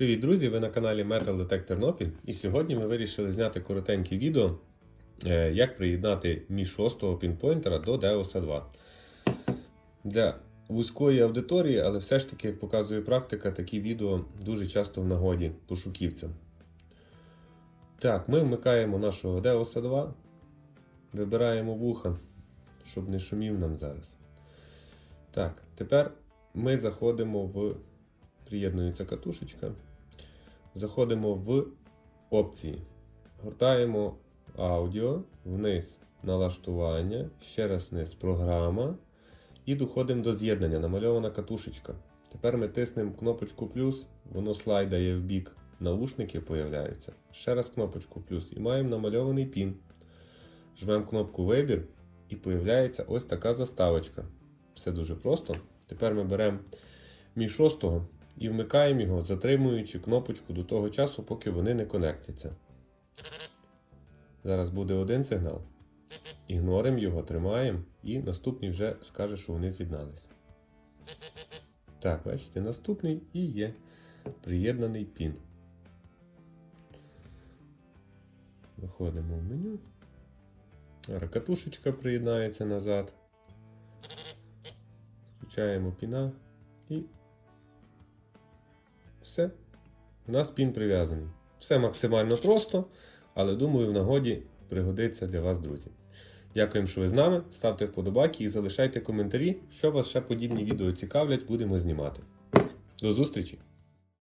Привіт, друзі! Ви на каналі Metal Detect Тернопіль і сьогодні ми вирішили зняти коротеньке відео, е, як приєднати Mi 6 пінпойнтера до Deus 2. Для вузької аудиторії, але все ж таки, як показує практика, такі відео дуже часто в нагоді пошуківцям. Так, ми вмикаємо нашого Deus 2, вибираємо вуха, щоб не шумів нам зараз. Так, тепер ми заходимо в. Приєднується катушечка. Заходимо в опції. Гортаємо аудіо, вниз налаштування, ще раз вниз програма. І доходимо до з'єднання. Намальована катушечка. Тепер ми тиснемо кнопочку плюс, воно слайдає в бік, наушники появляються. Ще раз кнопочку плюс і маємо намальований пін. Жмемо кнопку Вибір і появляється ось така заставочка. Все дуже просто. Тепер ми беремо мі 6 і вмикаємо його, затримуючи кнопочку до того часу, поки вони не конектяться. Зараз буде один сигнал. Ігноримо його, тримаємо, і наступний вже скаже, що вони з'єдналися. Так, бачите, наступний і є приєднаний пін. Виходимо в меню. Зараз катушечка приєднається назад. Включаємо піна і все. У нас пін прив'язаний. Все максимально просто, але думаю, в нагоді пригодиться для вас, друзі. Дякуємо, що ви з нами. Ставте вподобайки і залишайте коментарі, що вас ще подібні відео цікавлять, будемо знімати. До зустрічі!